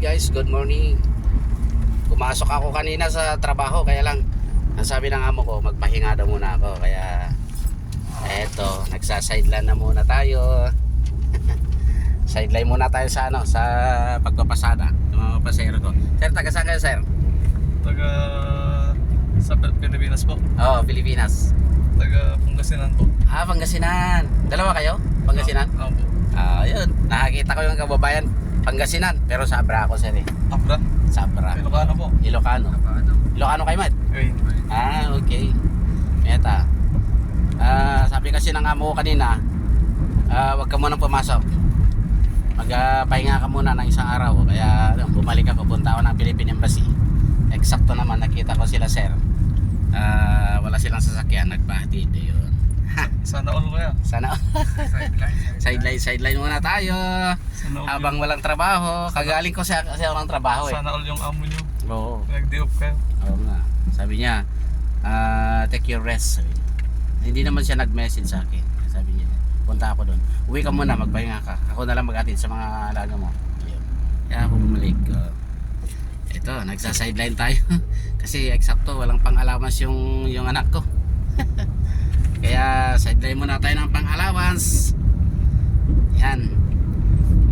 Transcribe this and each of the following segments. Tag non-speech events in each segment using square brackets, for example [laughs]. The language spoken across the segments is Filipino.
guys, good morning. Pumasok ako kanina sa trabaho kaya lang ang sabi ng amo ko magpahinga daw muna ako kaya eto, nagsa-sideline na muna tayo. [laughs] Sideline muna tayo sa ano, sa pagpapasada mga pasero ko. Sir, taga saan kayo, sir? Taga sa Pilipinas po. Oo, Pilipinas. Taga Pangasinan po. Ah, Pangasinan. Dalawa kayo? Pangasinan? Oo po. Ah, yun. Nakakita ko yung kababayan Pangasinan, pero Sabra ako, sir eh. Abra. Sabra. Ilocano po. Ilocano. Ilocano kayo, Matt? Ayun. Ah, okay. Meta. Ah, sabi kasi ng amo ko kanina, ah, wag ka munang pumasok. Magpahinga ka muna ng isang araw. Kaya ano, bumalik ako, punta ako ng Philippine Embassy. Eksakto naman, nakita ko sila, sir. Ah, wala silang sasakyan, nagpahatid. Yun. Sana all kaya. Sana [laughs] sideline, sideline muna tayo. All. Habang walang trabaho, kagaling ko sa kasi walang trabaho eh. Sana all yung amo nyo. Oo. Nag-diop kayo. Oo nga. Sabi niya, ah, take your rest. Sabi niya. Hindi naman siya nag-message sa akin. Sabi niya, punta ako doon. Uwi ka muna, magpahinga ka. Ako na lang mag-atid sa mga alaga mo. Ayun. Kaya ako bumalik. Uh, ito, nagsa-sideline tayo. [laughs] Kasi eksakto, walang pang-allowance yung, yung anak ko. [laughs] Kaya sideline muna tayo ng pang-allowance. Yan.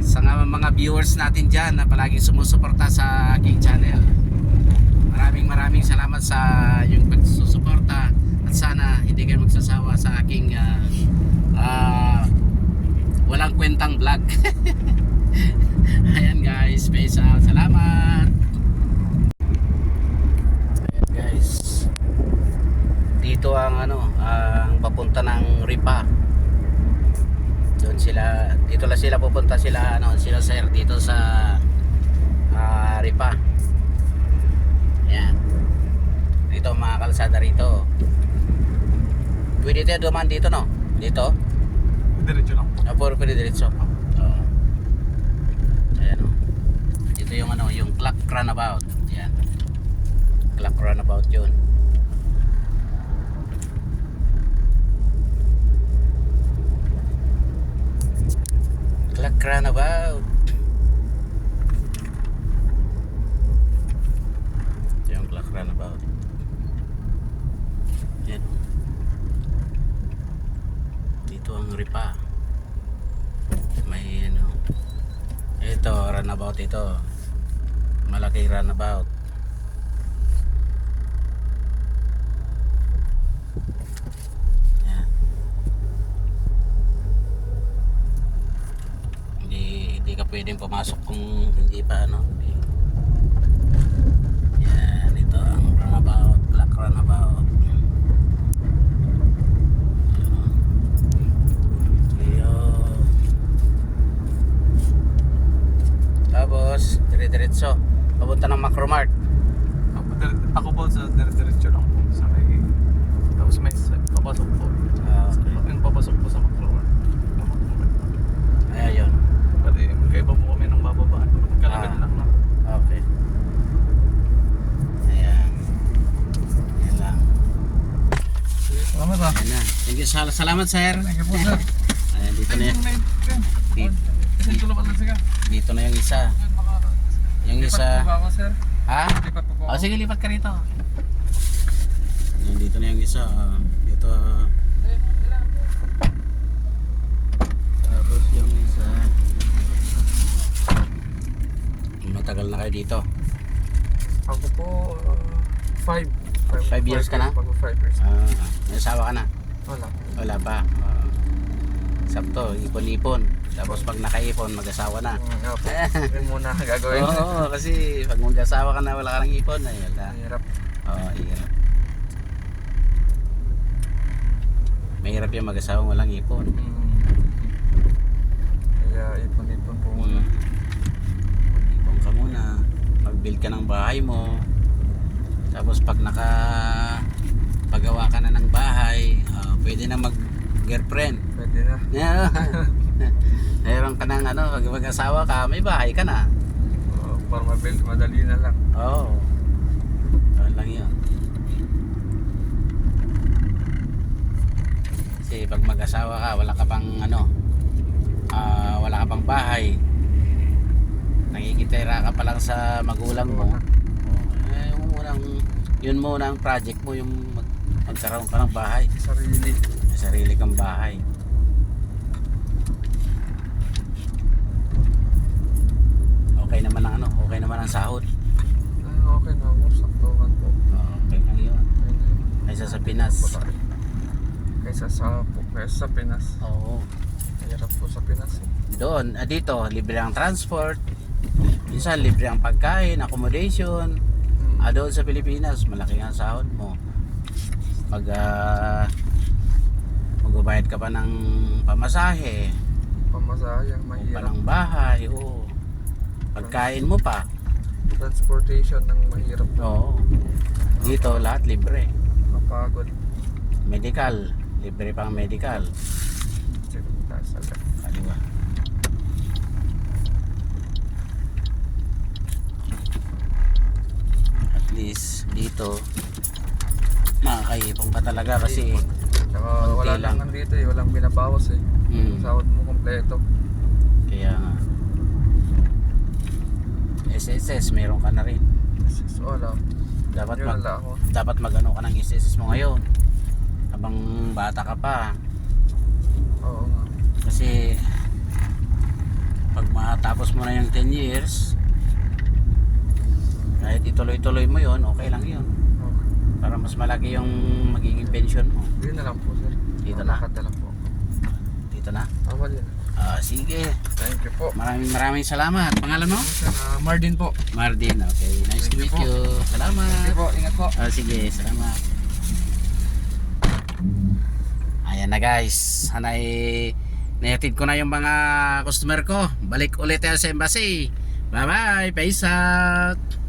Sa mga viewers natin dyan na palaging sumusuporta sa aking channel. Maraming maraming salamat sa yung pagsusuporta. At sana hindi kayo magsasawa sa aking ah, ah, walang kwentang vlog. [laughs] Ayan guys. Peace out. Salamat ayan guys dito ang ano ang papunta ng Ripa doon sila dito lang sila pupunta sila sir dito sa ah, Ripa yan. Dito mga kalsada rito. Pwede tayo dumaan dito no? Dito? Diretso lang. Ah, puro pwede diretso. Oo. Ayan o. Dito yung ano, yung clock runabout. Yan. Clock runabout yun. Clock runabout. Ito yung clock runabout. Yan. Dito ang ripa. May ano. Ito, runabout ito. Malaki runabout. Yan. Hindi, hindi ka pwedeng pumasok kung hindi pa ano. Yan, ito ang runabout, black runabout. Ayun. Tapos, dire-diretso. Papunta ng Macromart. Ako, dire- ako po sa dire- diretso lang po. Sa may... Tapos may sa- papasok po. Ah, okay. Yung papasok po sa McLaurin. Ayun. Pati magkaiba po kami ng bababaan. Kalagad Ah. lang na. Okay. Ayan. Ayan lang. Salamat ah. Ayan na. Thank you. Sal- Salamat, sir. Ayan, dito na, yan. Dito, dito na yung isa. Yung isa. Ha? O ako. sige, lipat ka rito. Ayan, dito na yung isa. ah. dito. ah. Tapos yung isa. Matagal na kayo dito. Ako po, uh, five. Five years ka na? Bago five years. Ah, may asawa ka na? Wala. Wala pa. Ah. Sakto, ipon-ipon. Tapos pag nakaipon, mag-asawa na. Mm. [laughs] Yun muna ang gagawin. Oo, kasi pag mag-asawa ka na, wala ka ng ipon, ay wala. Mahirap. Oo, hirap. Mahirap yung mag-asawang walang ipon. Mm. Kaya ipon-ipon po muna. Mm. Ipon ka muna. Mag-build ka ng bahay mo. Tapos pag naka pagawa ka na ng bahay, ah, pwede na mag-girlfriend. Pwede na. Yeah. [laughs] Meron ka ng ano, pag mag-asawa ka, may bahay ka na. Uh, para mabil, madali na lang. Oo. Oh. Ano lang yun. Kasi pag mag-asawa ka, wala ka pang ano, ah, wala ka pang bahay. Nakikitira ka pa lang sa magulang mo. Eh, yung unang, yun muna ang project mo, yung mag, magkaroon ka ng bahay. Sarili. Sarili kang bahay. Okay naman ang ano, okay naman ang sahod. Ay, okay na ako. Saktuhan po. Okay lang yun. Okay na yun. Kaysa sa Pinas. Kaysa sa kaysa sa Pinas. Oo. Hirap po sa Pinas eh. Doon, ah, dito, libre ang transport. Minsan, libre ang pagkain, accommodation. Hmm. Ah, doon sa Pilipinas, malaki ang sahod mo. Pag ah, magbabayad ka pa ng pamasahe, Pamasayang o pa mahirap. ng bahay, o pagkain mo pa. Transportation ng mahirap na. Oo. Dito, lahat libre. Kapagod. Medical, libre pang medical. Kaliwa. At least dito makakaipon ka talaga kasi Saka wala lang. lang dito eh. Walang binabawas eh. mm, Sahod mo kompleto. kaya nga SSS meron ka na rin. So, wala. Dapat Yun mag wala ako. dapat magano ka ng SSS mo ngayon. Habang bata ka pa Oo nga. kasi pag matapos mo na yung 10 years kahit ituloy-tuloy mo yon okay lang Okay. Para mas malaki yung magiging pension mo Yun na lang po sir. Dito na? Lakad na lang po. dito na Tama din. ah sige Thank you po. maraming maraming salamat pangalan mo? Sir, ah, Mardin po. Mardin okay nice to Thank meet you you salamat Thank you po. Ingat po. Ah, sige, salamat. Ayan na guys. Hanay Nahatid ko na yung mga customer ko. Balik ulit tayo sa embassy. Bye bye. Peace out.